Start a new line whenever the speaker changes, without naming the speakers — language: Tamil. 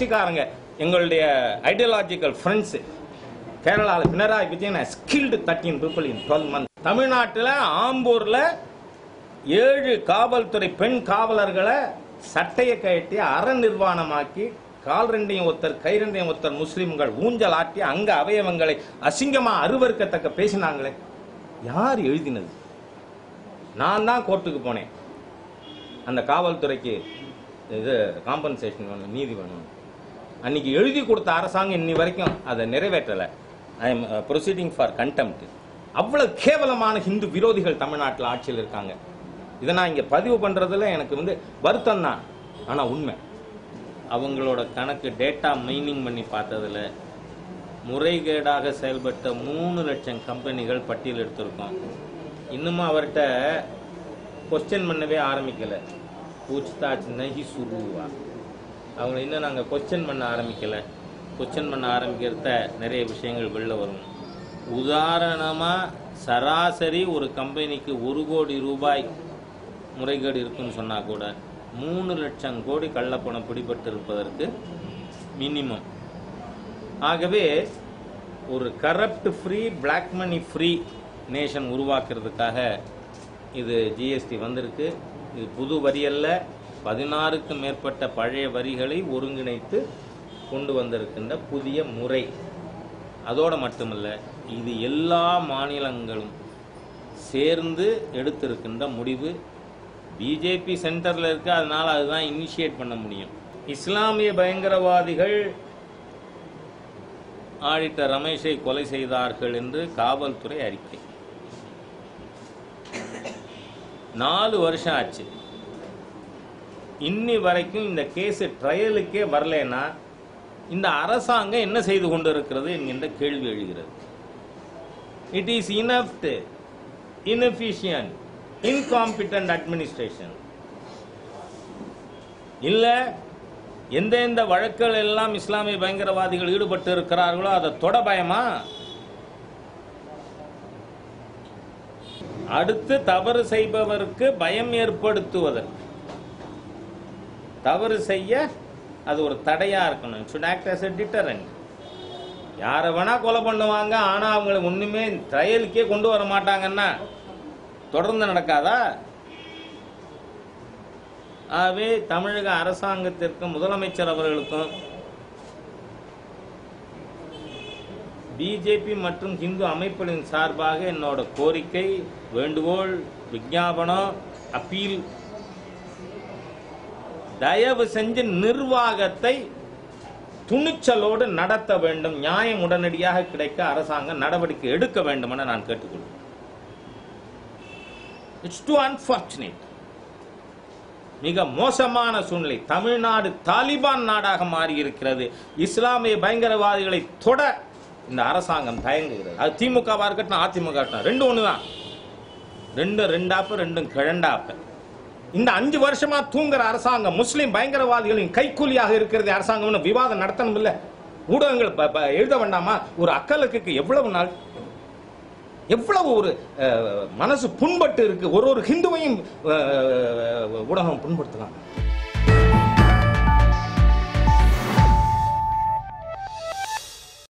கட்சிக்காரங்க எங்களுடைய ஐடியாலஜிக்கல் ஃப்ரெண்ட்ஸ் கேரளாவில் Pinarayi Vijayan skilled thirteen people in twelve month தமிழ்நாட்டில் ஆம்பூரில் ஏழு காவல்துறை பெண் காவலர்களை சட்டையை கழட்டி அற நிர்வாணமாக்கி கால் ரெண்டையும் ஒருத்தர் கை ரெண்டையும் ஒருத்தர் முஸ்லிம்கள் ஊஞ்சல் ஆட்டி அங்க அவயவங்களை அசிங்கமா அருவருக்கத்தக்க பேசினாங்களே. யார் எழுதினது? நான் தான் கோர்ட்டுக்கு போனேன். அந்த காவல்துறைக்கு இது காம்பன்சேஷன் வேணும் நீதி வேணும். அன்னைக்கு எழுதி கொடுத்த அரசாங்கம் இன்னி வரைக்கும் அதை நிறைவேற்றலை. I am proceeding for contempt அவ்வளவு கேவலமான ஹிந்து விரோதிகள் தமிழ்நாட்டில் ஆட்சியில் இருக்காங்க. இதை நான் இங்கே பதிவு பண்ணுறதுல எனக்கு வந்து வருத்தம் தான். ஆனால் உண்மை. அவங்களோட கணக்கு டேட்டா மைனிங் பண்ணி பார்த்ததுல முறைகேடாக செயல்பட்ட மூணு லட்சம் கம்பெனிகள் பட்டியல் எடுத்திருக்கோம். இன்னுமும் அவர்கிட்ட கொஸ்டின் பண்ணவே ஆரம்பிக்கலை. பூச்தாச் நகி சுருவா. அவங்க இன்னும் நாங்கள் கொஸ்டின் பண்ண ஆரம்பிக்கலை. கொஸ்டின் பண்ண ஆரம்பிக்கிறத நிறைய விஷயங்கள் வெளில வரும். உதாரணமாக சராசரி ஒரு கம்பெனிக்கு ஒரு கோடி ரூபாய் முறைகேடு இருக்குன்னு சொன்னால் கூட மூணு லட்சம் கோடி கள்ளப்பணம் பிடிபட்டு இருப்பதற்கு மினிமம் ஆகவே ஒரு corrupt free black money free nation உருவாக்குறதுக்காக இது ஜிஎஸ்டி வந்திருக்கு. இது புது வரி அல்ல. பதினாறுக்கும் மேற்பட்ட பழைய வரிகளை ஒருங்கிணைத்து கொண்டு வந்திருக்கின்ற புதிய முறை. அதோடு மட்டுமல்ல இது எல்லா மாநிலங்களும் சேர்ந்து எடுத்திருக்கின்ற முடிவு. பிஜேபி சென்டரில் இருக்கு அதனால் அதுதான் இனிஷியேட் பண்ண முடியும். இஸ்லாமிய பயங்கரவாதிகள் ஆடிட்டர் ரமேஷை கொலை செய்தார்கள் என்று காவல்துறை அறிக்கை. நாலு வருஷம் ஆச்சு. இன்னி வரைக்கும் இந்த கேஸ் ட்ரையலுக்கே வரலனா இந்த அரசாங்கம் என்ன செய்து கொண்டிருக்கிறது என்கின்ற கேள்வி எழுகிறது. It is inept inefficient incompetent administration இல்லை எந்தெந்த வழக்குகள் எல்லாம் இஸ்லாமிய பயங்கரவாதிகள் ஈடுபட்டு இருக்கிறார்களோ அதை தொட பயமா? அடுத்து தவறு செய்பவருக்கு பயம் ஏற்படுத்துவதற்கு. தவறு செய்ய அது ஒரு தடையா இருக்கணும். Should act as a deterrent யாரை வேணா கொலை பண்ணுவாங்க ஆனால் அவங்கள ஒன்றுமே ட்ரையலுக்கே கொண்டு வர மாட்டாங்கன்னா தொடர்ந்து நடக்காதா? ஆகவே தமிழக அரசாங்கத்திற்கும் முதலமைச்சர் அவர்களுக்கும் பிஜேபி மற்றும் இந்து அமைப்புகளின் சார்பாக என்னோட கோரிக்கை வேண்டுகோள் விஞ்ஞாபனம் அப்பீல் தயவு செஞ்சு நிர்வாகத்தை துணிச்சலோடு நடத்த வேண்டும். நியாயம் உடனடியாக கிடைக்க அரசாங்கம் நடவடிக்கை எடுக்க வேண்டும் என நான் கேட்டுக்கொள்வேன் இட்ஸ் டூ அன்பார்ச்சுனேட் மிக மோசமான சூழ்நிலை. தமிழ்நாடு தாலிபான் நாடாக மாறி இருக்கிறது இஸ்லாமிய பயங்கரவாதிகளை தொட இந்த அரசாங்கம் தயங்குகிறது. அது திமுகவா இருக்கட்டும் அதிமுக இருக்கட்டும் ரெண்டு தான் ரெண்டும் ரெண்டாப்பு ரெண்டும் கிழண்டாப்பு. இந்த அஞ்சு வருஷமா தூங்குற அரசாங்கம் முஸ்லீம் பயங்கரவாதிகளின் கைக்கூலியாக இருக்கிறது அரசாங்கம்னு விவாதம் நடத்தணும் இல்ல ஊடகங்கள் ப- ப- எழுத வேண்டாமா? ஒரு அக்கலுக்கு எவ்வளவு நாள்? எவ்வளவு ஒரு மனசு புண்பட்டு இருக்கு? ஒரு ஒரு ஹிந்துவையும் ஊடகம் புண்படுத்தலாம்.